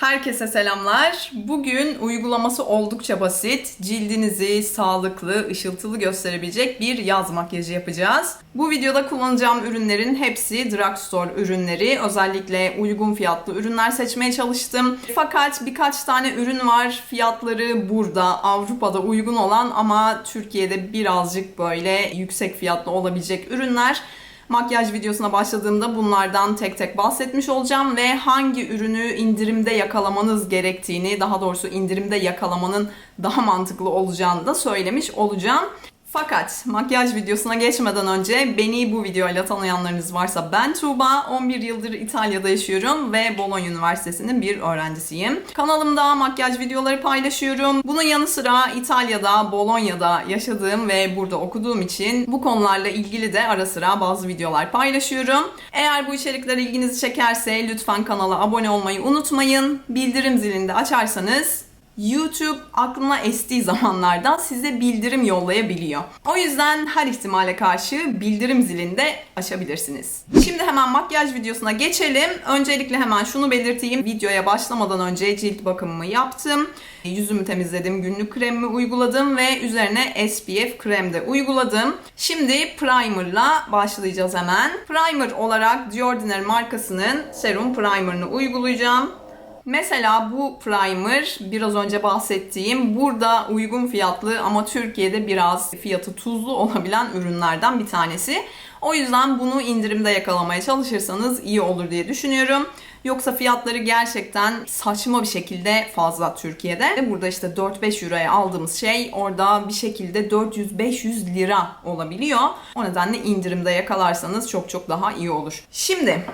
Herkese selamlar. Bugün uygulaması oldukça basit. Cildinizi sağlıklı, ışıltılı gösterebilecek bir yaz makyajı yapacağız. Bu videoda kullanacağım ürünlerin hepsi drugstore ürünleri. Özellikle uygun fiyatlı ürünler seçmeye çalıştım. Fakat birkaç tane ürün var. Fiyatları burada, Avrupa'da uygun olan ama Türkiye'de birazcık böyle yüksek fiyatlı olabilecek ürünler. Makyaj videosuna başladığımda bunlardan tek tek bahsetmiş olacağım ve hangi ürünü indirimde yakalamanız gerektiğini, daha doğrusu indirimde yakalamanın daha mantıklı olacağını da söylemiş olacağım. Fakat makyaj videosuna geçmeden önce beni bu videoyla tanıyanlarınız varsa ben Tuğba, 11 yıldır İtalya'da yaşıyorum ve Bologna Üniversitesi'nin bir öğrencisiyim. Kanalımda makyaj videoları paylaşıyorum. Bunun yanı sıra İtalya'da, Bologna'da yaşadığım ve burada okuduğum için bu konularla ilgili de ara sıra bazı videolar paylaşıyorum. Eğer bu içerikler ilginizi çekerse lütfen kanala abone olmayı unutmayın. Bildirim zilini de açarsanız YouTube aklına estiği zamanlarda size bildirim yollayabiliyor. O yüzden her ihtimale karşı bildirim zilini de açabilirsiniz. Şimdi hemen makyaj videosuna geçelim. Öncelikle hemen şunu belirteyim. Videoya başlamadan önce cilt bakımımı yaptım. Yüzümü temizledim, günlük kremimi uyguladım ve üzerine SPF krem de uyguladım. Şimdi primerla başlayacağız hemen. Primer olarak The Ordinary markasının serum primerını uygulayacağım. Mesela bu primer biraz önce bahsettiğim burada uygun fiyatlı ama Türkiye'de biraz fiyatı tuzlu olabilen ürünlerden bir tanesi. O yüzden bunu indirimde yakalamaya çalışırsanız iyi olur diye düşünüyorum. Yoksa fiyatları gerçekten saçma bir şekilde fazla Türkiye'de. Burada işte 4-5 euroya aldığımız şey orada bir şekilde 400-500 lira olabiliyor. O nedenle indirimde yakalarsanız çok çok daha iyi olur. Şimdi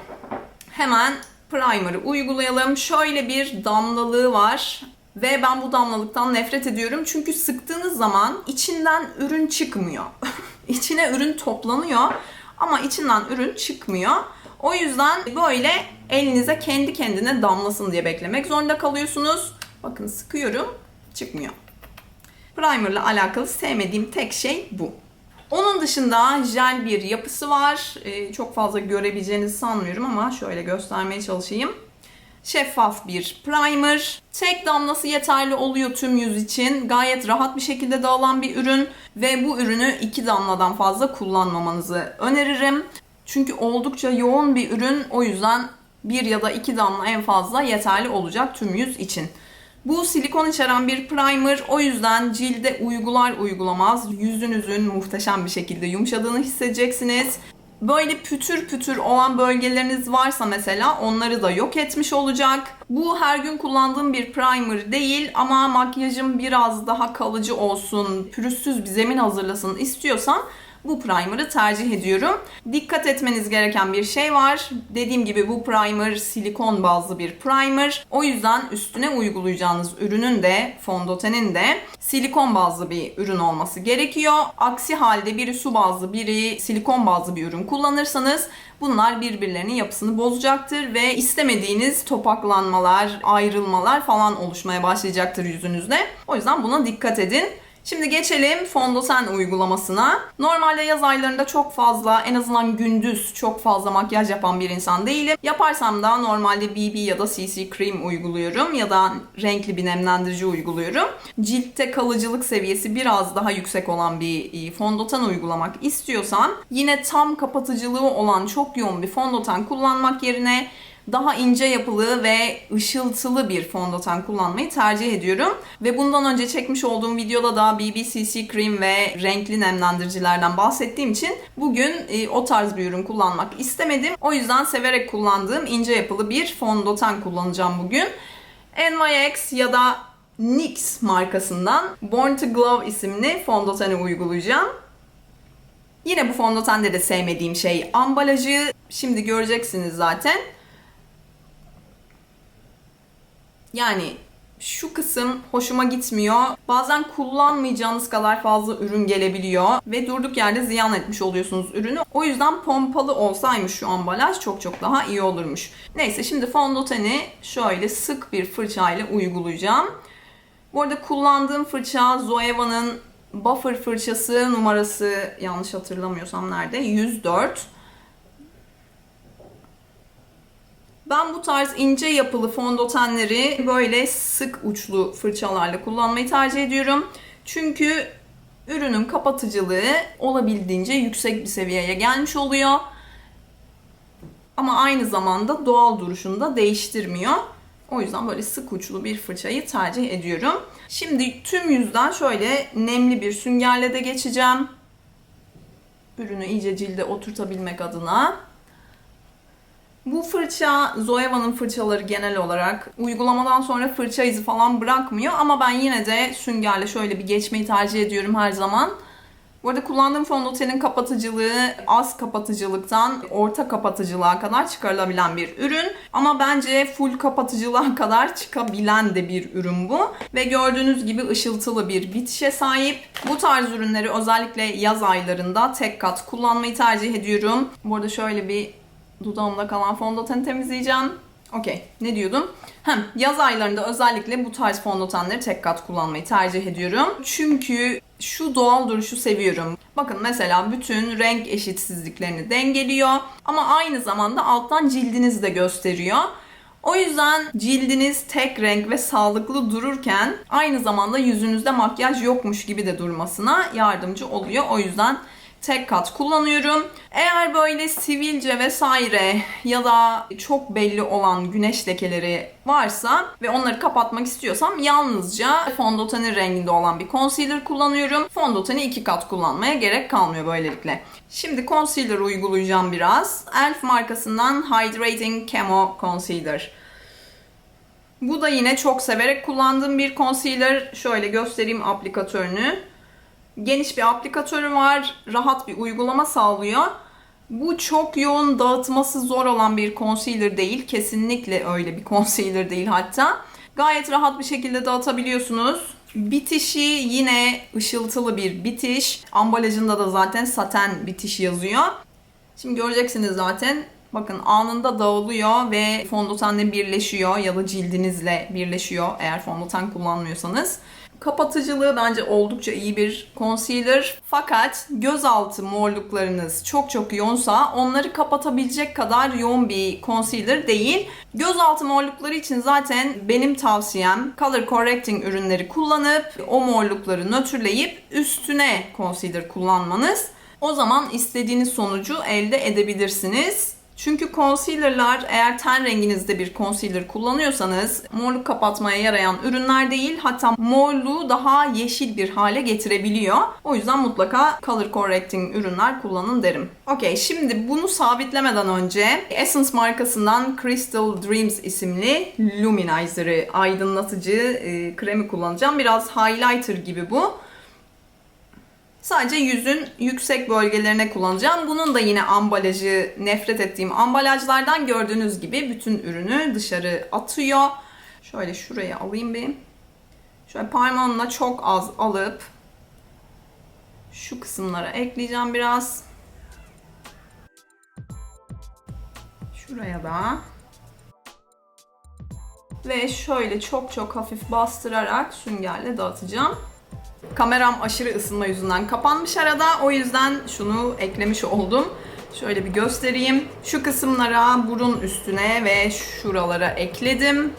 hemen primer'ı uygulayalım. Şöyle bir damlalığı var. Ve ben bu damlalıktan nefret ediyorum. Çünkü sıktığınız zaman içinden ürün çıkmıyor. İçine ürün toplanıyor ama içinden ürün çıkmıyor. O yüzden böyle elinize kendi kendine damlasın diye beklemek zorunda kalıyorsunuz. Bakın sıkıyorum, çıkmıyor. Primer'la alakalı sevmediğim tek şey bu. Onun dışında jel bir yapısı var. Ee, çok fazla görebileceğinizi sanmıyorum ama şöyle göstermeye çalışayım. Şeffaf bir primer. Tek damlası yeterli oluyor tüm yüz için. Gayet rahat bir şekilde dağılan bir ürün ve bu ürünü iki damladan fazla kullanmamanızı öneririm. Çünkü oldukça yoğun bir ürün. O yüzden bir ya da iki damla en fazla yeterli olacak tüm yüz için. Bu silikon içeren bir primer. O yüzden cilde uygular uygulamaz yüzünüzün muhteşem bir şekilde yumuşadığını hissedeceksiniz. Böyle pütür pütür olan bölgeleriniz varsa mesela onları da yok etmiş olacak. Bu her gün kullandığım bir primer değil ama makyajım biraz daha kalıcı olsun, pürüzsüz bir zemin hazırlasın istiyorsam bu primer'ı tercih ediyorum. Dikkat etmeniz gereken bir şey var. Dediğim gibi bu primer silikon bazlı bir primer. O yüzden üstüne uygulayacağınız ürünün de fondötenin de silikon bazlı bir ürün olması gerekiyor. Aksi halde biri su bazlı biri silikon bazlı bir ürün kullanırsanız bunlar birbirlerinin yapısını bozacaktır ve istemediğiniz topaklanmalar, ayrılmalar falan oluşmaya başlayacaktır yüzünüzde. O yüzden buna dikkat edin. Şimdi geçelim fondöten uygulamasına. Normalde yaz aylarında çok fazla, en azından gündüz çok fazla makyaj yapan bir insan değilim. Yaparsam da normalde BB ya da CC Cream uyguluyorum ya da renkli bir nemlendirici uyguluyorum. Ciltte kalıcılık seviyesi biraz daha yüksek olan bir e, fondöten uygulamak istiyorsan yine tam kapatıcılığı olan çok yoğun bir fondöten kullanmak yerine daha ince yapılı ve ışıltılı bir fondöten kullanmayı tercih ediyorum. Ve bundan önce çekmiş olduğum videoda da BBCC Cream ve renkli nemlendiricilerden bahsettiğim için bugün e, o tarz bir ürün kullanmak istemedim. O yüzden severek kullandığım ince yapılı bir fondöten kullanacağım bugün. NYX ya da NYX markasından Born to Glow isimli fondöteni uygulayacağım. Yine bu fondötende de sevmediğim şey ambalajı. Şimdi göreceksiniz zaten. Yani şu kısım hoşuma gitmiyor. Bazen kullanmayacağınız kadar fazla ürün gelebiliyor ve durduk yerde ziyan etmiş oluyorsunuz ürünü. O yüzden pompalı olsaymış şu ambalaj çok çok daha iyi olurmuş. Neyse şimdi fondöteni şöyle sık bir fırçayla uygulayacağım. Bu arada kullandığım fırça Zoeva'nın buffer fırçası numarası yanlış hatırlamıyorsam nerede? 104. Ben bu tarz ince yapılı fondötenleri böyle sık uçlu fırçalarla kullanmayı tercih ediyorum. Çünkü ürünün kapatıcılığı olabildiğince yüksek bir seviyeye gelmiş oluyor. Ama aynı zamanda doğal duruşunu da değiştirmiyor. O yüzden böyle sık uçlu bir fırçayı tercih ediyorum. Şimdi tüm yüzden şöyle nemli bir süngerle de geçeceğim. Ürünü iyice cilde oturtabilmek adına. Bu fırça Zoeva'nın fırçaları genel olarak uygulamadan sonra fırça izi falan bırakmıyor ama ben yine de süngerle şöyle bir geçmeyi tercih ediyorum her zaman. Bu arada kullandığım fondötenin kapatıcılığı az kapatıcılıktan orta kapatıcılığa kadar çıkarılabilen bir ürün. Ama bence full kapatıcılığa kadar çıkabilen de bir ürün bu. Ve gördüğünüz gibi ışıltılı bir bitişe sahip. Bu tarz ürünleri özellikle yaz aylarında tek kat kullanmayı tercih ediyorum. Bu arada şöyle bir dudağımda kalan fondöteni temizleyeceğim. Okey. Ne diyordum? Hem yaz aylarında özellikle bu tarz fondötenleri tek kat kullanmayı tercih ediyorum. Çünkü şu doğal duruşu seviyorum. Bakın mesela bütün renk eşitsizliklerini dengeliyor ama aynı zamanda alttan cildinizi de gösteriyor. O yüzden cildiniz tek renk ve sağlıklı dururken aynı zamanda yüzünüzde makyaj yokmuş gibi de durmasına yardımcı oluyor. O yüzden tek kat kullanıyorum. Eğer böyle sivilce vesaire ya da çok belli olan güneş lekeleri varsa ve onları kapatmak istiyorsam yalnızca fondötenin renginde olan bir concealer kullanıyorum. Fondöteni iki kat kullanmaya gerek kalmıyor böylelikle. Şimdi concealer uygulayacağım biraz. Elf markasından Hydrating Camo Concealer. Bu da yine çok severek kullandığım bir concealer. Şöyle göstereyim aplikatörünü geniş bir aplikatörü var. Rahat bir uygulama sağlıyor. Bu çok yoğun dağıtması zor olan bir concealer değil. Kesinlikle öyle bir concealer değil hatta. Gayet rahat bir şekilde dağıtabiliyorsunuz. Bitişi yine ışıltılı bir bitiş. Ambalajında da zaten saten bitiş yazıyor. Şimdi göreceksiniz zaten. Bakın anında dağılıyor ve fondötenle birleşiyor ya da cildinizle birleşiyor eğer fondöten kullanmıyorsanız. Kapatıcılığı bence oldukça iyi bir concealer. Fakat gözaltı morluklarınız çok çok yoğunsa onları kapatabilecek kadar yoğun bir concealer değil. Gözaltı morlukları için zaten benim tavsiyem color correcting ürünleri kullanıp o morlukları nötrleyip üstüne concealer kullanmanız. O zaman istediğiniz sonucu elde edebilirsiniz. Çünkü concealer'lar eğer ten renginizde bir concealer kullanıyorsanız morluk kapatmaya yarayan ürünler değil hatta morluğu daha yeşil bir hale getirebiliyor. O yüzden mutlaka color correcting ürünler kullanın derim. Okey şimdi bunu sabitlemeden önce Essence markasından Crystal Dreams isimli Luminizer'ı aydınlatıcı e, kremi kullanacağım. Biraz highlighter gibi bu. Sadece yüzün yüksek bölgelerine kullanacağım. Bunun da yine ambalajı nefret ettiğim ambalajlardan gördüğünüz gibi bütün ürünü dışarı atıyor. Şöyle şuraya alayım bir. Şöyle parmağımla çok az alıp şu kısımlara ekleyeceğim biraz. Şuraya da. Ve şöyle çok çok hafif bastırarak süngerle dağıtacağım. Kameram aşırı ısınma yüzünden kapanmış arada. O yüzden şunu eklemiş oldum. Şöyle bir göstereyim. Şu kısımlara burun üstüne ve şuralara ekledim.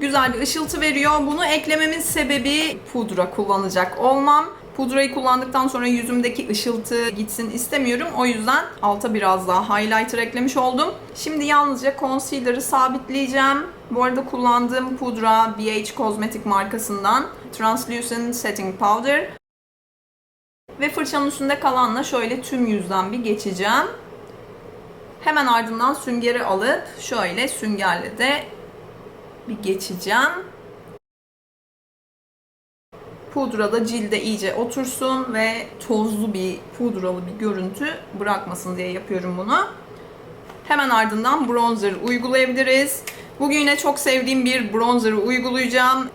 Güzel bir ışıltı veriyor. Bunu eklememin sebebi pudra kullanacak olmam. Pudrayı kullandıktan sonra yüzümdeki ışıltı gitsin istemiyorum. O yüzden alta biraz daha highlighter eklemiş oldum. Şimdi yalnızca concealer'ı sabitleyeceğim. Bu arada kullandığım pudra BH Cosmetic markasından Translucent Setting Powder. Ve fırçanın üstünde kalanla şöyle tüm yüzden bir geçeceğim. Hemen ardından süngeri alıp şöyle süngerle de bir geçeceğim. Pudra da cilde iyice otursun ve tozlu bir pudralı bir görüntü bırakmasın diye yapıyorum bunu. Hemen ardından bronzer uygulayabiliriz. Bugün yine çok sevdiğim bir bronzer'ı uygulayacağım.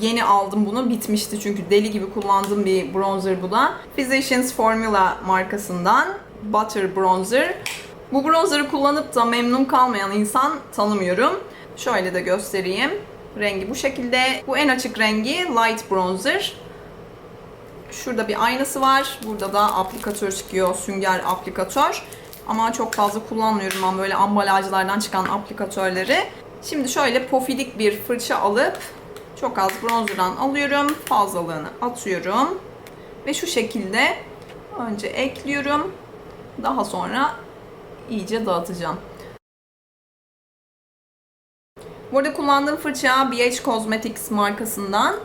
Yeni aldım bunu. Bitmişti çünkü deli gibi kullandığım bir bronzer bu da. Physicians Formula markasından Butter Bronzer. Bu bronzer'ı kullanıp da memnun kalmayan insan tanımıyorum. Şöyle de göstereyim. Rengi bu şekilde. Bu en açık rengi light bronzer. Şurada bir aynası var. Burada da aplikatör çıkıyor. Sünger aplikatör. Ama çok fazla kullanmıyorum ben böyle ambalajlardan çıkan aplikatörleri. Şimdi şöyle pofidik bir fırça alıp çok az bronzerdan alıyorum. Fazlalığını atıyorum. Ve şu şekilde önce ekliyorum. Daha sonra iyice dağıtacağım. Burada kullandığım fırça BH Cosmetics markasından.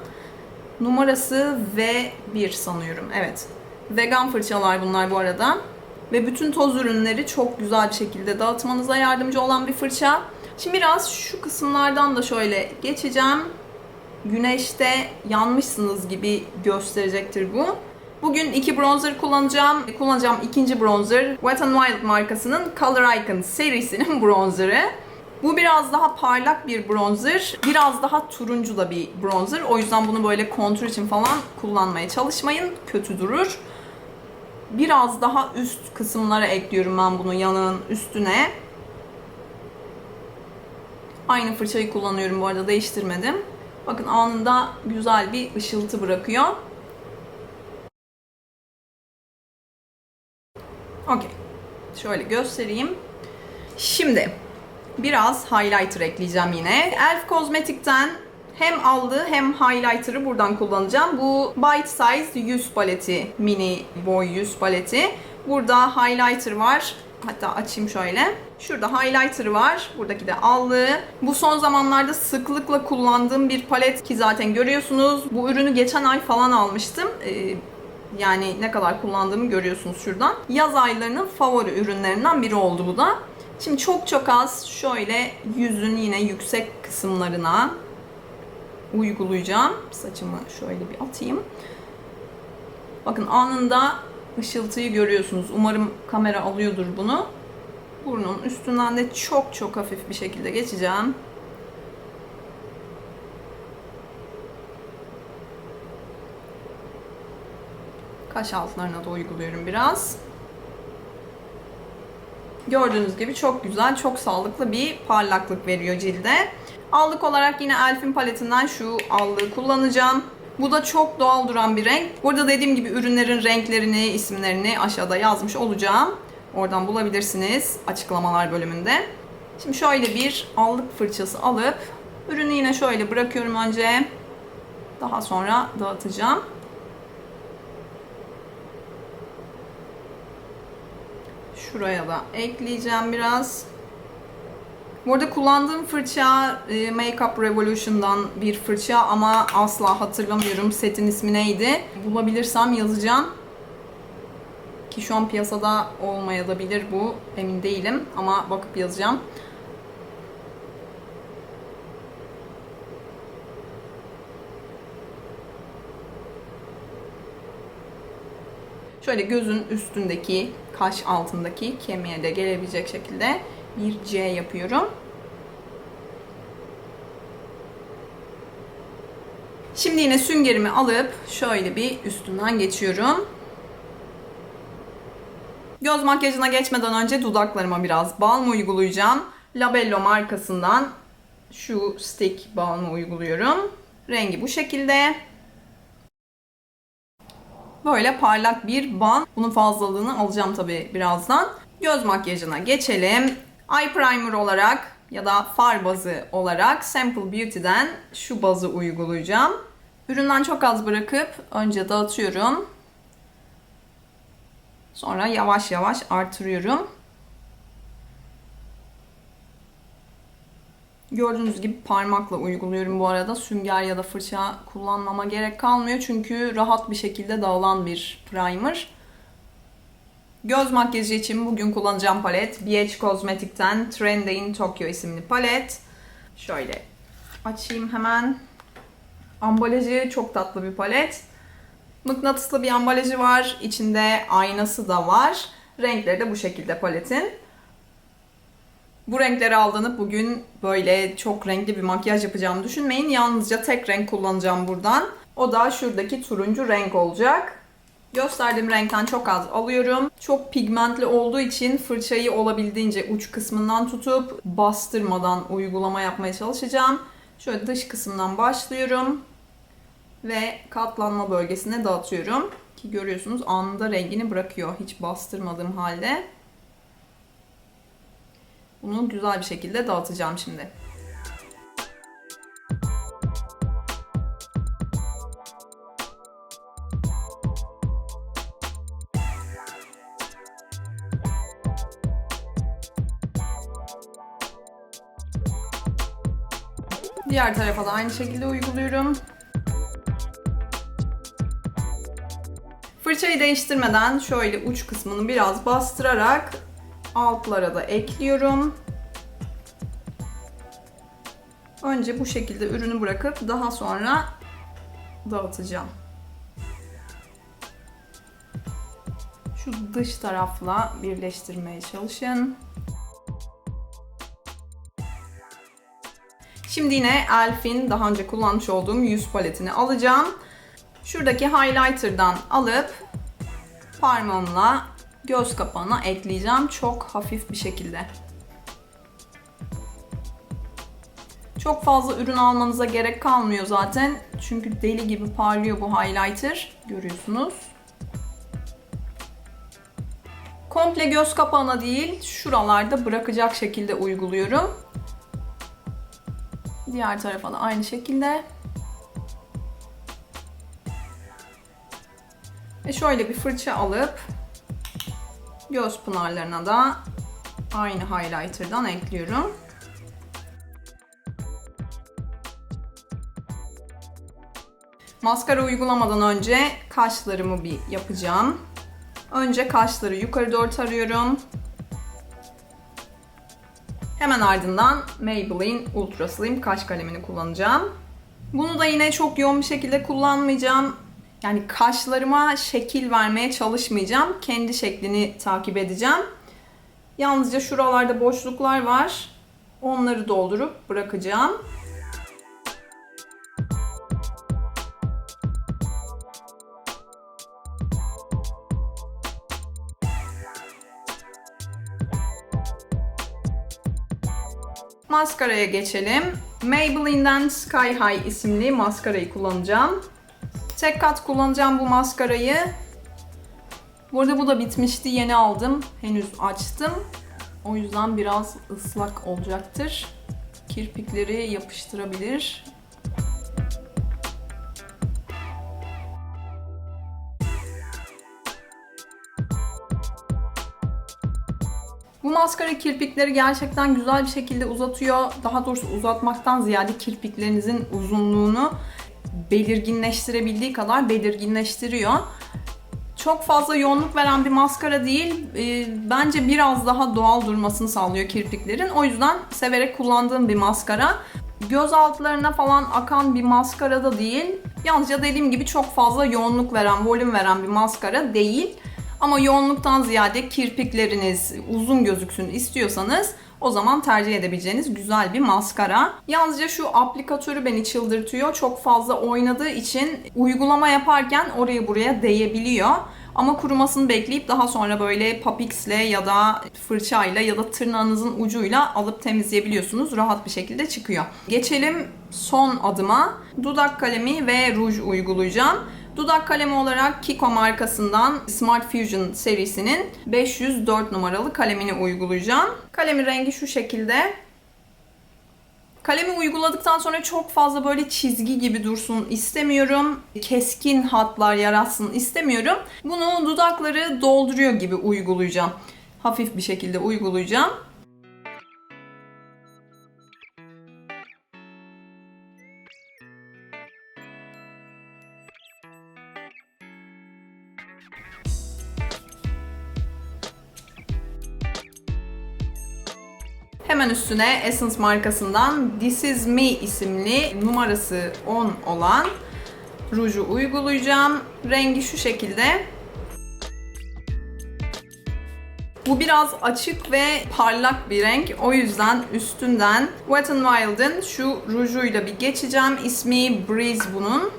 Numarası V1 sanıyorum. Evet. Vegan fırçalar bunlar bu arada. Ve bütün toz ürünleri çok güzel bir şekilde dağıtmanıza yardımcı olan bir fırça. Şimdi biraz şu kısımlardan da şöyle geçeceğim. Güneşte yanmışsınız gibi gösterecektir bu. Bugün iki bronzer kullanacağım. Kullanacağım ikinci bronzer Wet n Wild markasının Color Icon serisinin bronzeri. Bu biraz daha parlak bir bronzer. Biraz daha turuncu da bir bronzer. O yüzden bunu böyle kontur için falan kullanmaya çalışmayın. Kötü durur. Biraz daha üst kısımlara ekliyorum ben bunu yanağın üstüne. Aynı fırçayı kullanıyorum bu arada değiştirmedim. Bakın anında güzel bir ışıltı bırakıyor. Okey. Şöyle göstereyim. Şimdi biraz highlighter ekleyeceğim yine. Elf Cosmetic'ten hem aldığı hem highlighter'ı buradan kullanacağım. Bu Bite Size yüz paleti, mini boy yüz paleti. Burada highlighter var. Hatta açayım şöyle. Şurada highlighter var. Buradaki de allığı. Bu son zamanlarda sıklıkla kullandığım bir palet ki zaten görüyorsunuz. Bu ürünü geçen ay falan almıştım. Ee, yani ne kadar kullandığımı görüyorsunuz şuradan. Yaz aylarının favori ürünlerinden biri oldu bu da. Şimdi çok çok az şöyle yüzün yine yüksek kısımlarına uygulayacağım. Saçımı şöyle bir atayım. Bakın anında ışıltıyı görüyorsunuz. Umarım kamera alıyordur bunu. Burnun üstünden de çok çok hafif bir şekilde geçeceğim. Kaş altlarına da uyguluyorum biraz. Gördüğünüz gibi çok güzel, çok sağlıklı bir parlaklık veriyor cilde. Allık olarak yine Elf'in paletinden şu allığı kullanacağım. Bu da çok doğal duran bir renk. Burada dediğim gibi ürünlerin renklerini, isimlerini aşağıda yazmış olacağım. Oradan bulabilirsiniz açıklamalar bölümünde. Şimdi şöyle bir allık fırçası alıp ürünü yine şöyle bırakıyorum önce. Daha sonra dağıtacağım. Şuraya da ekleyeceğim biraz. Burada kullandığım fırça e, Makeup Revolution'dan bir fırça ama asla hatırlamıyorum setin ismi neydi. Bulabilirsem yazacağım. Ki şu an piyasada olmayabilir bu emin değilim ama bakıp yazacağım. Şöyle gözün üstündeki, kaş altındaki kemiğe de gelebilecek şekilde bir C yapıyorum. Şimdi yine süngerimi alıp şöyle bir üstünden geçiyorum. Göz makyajına geçmeden önce dudaklarıma biraz balm uygulayacağım. Labello markasından şu stick balmı uyguluyorum. Rengi bu şekilde. Böyle parlak bir ban. Bunun fazlalığını alacağım tabii birazdan. Göz makyajına geçelim. Eye primer olarak ya da far bazı olarak Sample Beauty'den şu bazı uygulayacağım. Üründen çok az bırakıp önce dağıtıyorum. Sonra yavaş yavaş artırıyorum. Gördüğünüz gibi parmakla uyguluyorum bu arada. Sünger ya da fırça kullanmama gerek kalmıyor. Çünkü rahat bir şekilde dağılan bir primer. Göz makyajı için bugün kullanacağım palet BH Cosmetic'ten Trend in Tokyo isimli palet. Şöyle açayım hemen. Ambalajı çok tatlı bir palet. Mıknatıslı bir ambalajı var. İçinde aynası da var. Renkleri de bu şekilde paletin. Bu renkleri aldanıp bugün böyle çok renkli bir makyaj yapacağımı düşünmeyin. Yalnızca tek renk kullanacağım buradan. O da şuradaki turuncu renk olacak. Gösterdiğim renkten çok az alıyorum. Çok pigmentli olduğu için fırçayı olabildiğince uç kısmından tutup bastırmadan uygulama yapmaya çalışacağım. Şöyle dış kısımdan başlıyorum. Ve katlanma bölgesine dağıtıyorum. Ki görüyorsunuz anında rengini bırakıyor hiç bastırmadığım halde. Bunu güzel bir şekilde dağıtacağım şimdi. Diğer tarafa da aynı şekilde uyguluyorum. Fırçayı değiştirmeden şöyle uç kısmını biraz bastırarak altlara da ekliyorum. Önce bu şekilde ürünü bırakıp daha sonra dağıtacağım. Şu dış tarafla birleştirmeye çalışın. Şimdi yine Elf'in daha önce kullanmış olduğum yüz paletini alacağım. Şuradaki highlighter'dan alıp parmağımla göz kapağına ekleyeceğim. Çok hafif bir şekilde. Çok fazla ürün almanıza gerek kalmıyor zaten. Çünkü deli gibi parlıyor bu highlighter. Görüyorsunuz. Komple göz kapağına değil, şuralarda bırakacak şekilde uyguluyorum. Diğer tarafa da aynı şekilde. Ve şöyle bir fırça alıp göz pınarlarına da aynı highlighter'dan ekliyorum. Maskara uygulamadan önce kaşlarımı bir yapacağım. Önce kaşları yukarı doğru tarıyorum. Hemen ardından Maybelline Ultra Slim kaş kalemini kullanacağım. Bunu da yine çok yoğun bir şekilde kullanmayacağım. Yani kaşlarıma şekil vermeye çalışmayacağım. Kendi şeklini takip edeceğim. Yalnızca şuralarda boşluklar var. Onları doldurup bırakacağım. Maskaraya geçelim. Maybelline'den Sky High isimli maskarayı kullanacağım. Tek kat kullanacağım bu maskarayı. Bu arada bu da bitmişti. Yeni aldım. Henüz açtım. O yüzden biraz ıslak olacaktır. Kirpikleri yapıştırabilir. Bu maskara kirpikleri gerçekten güzel bir şekilde uzatıyor. Daha doğrusu uzatmaktan ziyade kirpiklerinizin uzunluğunu belirginleştirebildiği kadar belirginleştiriyor. Çok fazla yoğunluk veren bir maskara değil. E, bence biraz daha doğal durmasını sağlıyor kirpiklerin. O yüzden severek kullandığım bir maskara. Göz altlarına falan akan bir maskara da değil. Yalnızca dediğim gibi çok fazla yoğunluk veren, volüm veren bir maskara değil. Ama yoğunluktan ziyade kirpikleriniz uzun gözüksün istiyorsanız o zaman tercih edebileceğiniz güzel bir maskara. Yalnızca şu aplikatörü beni çıldırtıyor. Çok fazla oynadığı için uygulama yaparken oraya buraya değebiliyor. Ama kurumasını bekleyip daha sonra böyle papixle ya da fırçayla ya da tırnağınızın ucuyla alıp temizleyebiliyorsunuz. Rahat bir şekilde çıkıyor. Geçelim son adıma. Dudak kalemi ve ruj uygulayacağım. Dudak kalemi olarak Kiko markasından Smart Fusion serisinin 504 numaralı kalemini uygulayacağım. Kalemin rengi şu şekilde. Kalemi uyguladıktan sonra çok fazla böyle çizgi gibi dursun istemiyorum. Keskin hatlar yaratsın istemiyorum. Bunu dudakları dolduruyor gibi uygulayacağım. Hafif bir şekilde uygulayacağım. Hemen üstüne Essence markasından This Is Me isimli numarası 10 olan ruju uygulayacağım. Rengi şu şekilde. Bu biraz açık ve parlak bir renk. O yüzden üstünden Wet n Wild'ın şu rujuyla bir geçeceğim. İsmi Breeze bunun.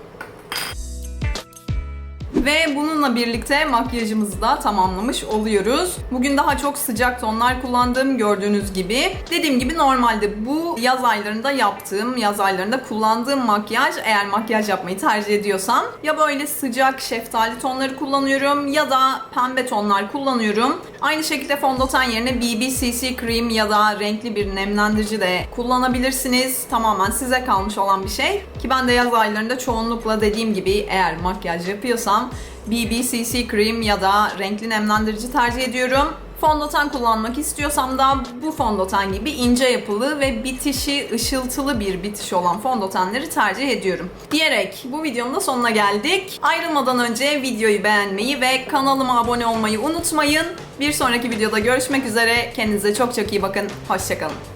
Ve bununla birlikte makyajımızı da tamamlamış oluyoruz. Bugün daha çok sıcak tonlar kullandım gördüğünüz gibi. Dediğim gibi normalde bu yaz aylarında yaptığım, yaz aylarında kullandığım makyaj eğer makyaj yapmayı tercih ediyorsam ya böyle sıcak şeftali tonları kullanıyorum ya da pembe tonlar kullanıyorum. Aynı şekilde fondöten yerine BB CC Cream ya da renkli bir nemlendirici de kullanabilirsiniz. Tamamen size kalmış olan bir şey. Ki ben de yaz aylarında çoğunlukla dediğim gibi eğer makyaj yapıyorsam BB CC Cream ya da renkli nemlendirici tercih ediyorum. Fondöten kullanmak istiyorsam da bu fondöten gibi ince yapılı ve bitişi ışıltılı bir bitiş olan fondötenleri tercih ediyorum. Diyerek bu videonun da sonuna geldik. Ayrılmadan önce videoyu beğenmeyi ve kanalıma abone olmayı unutmayın. Bir sonraki videoda görüşmek üzere. Kendinize çok çok iyi bakın. Hoşçakalın.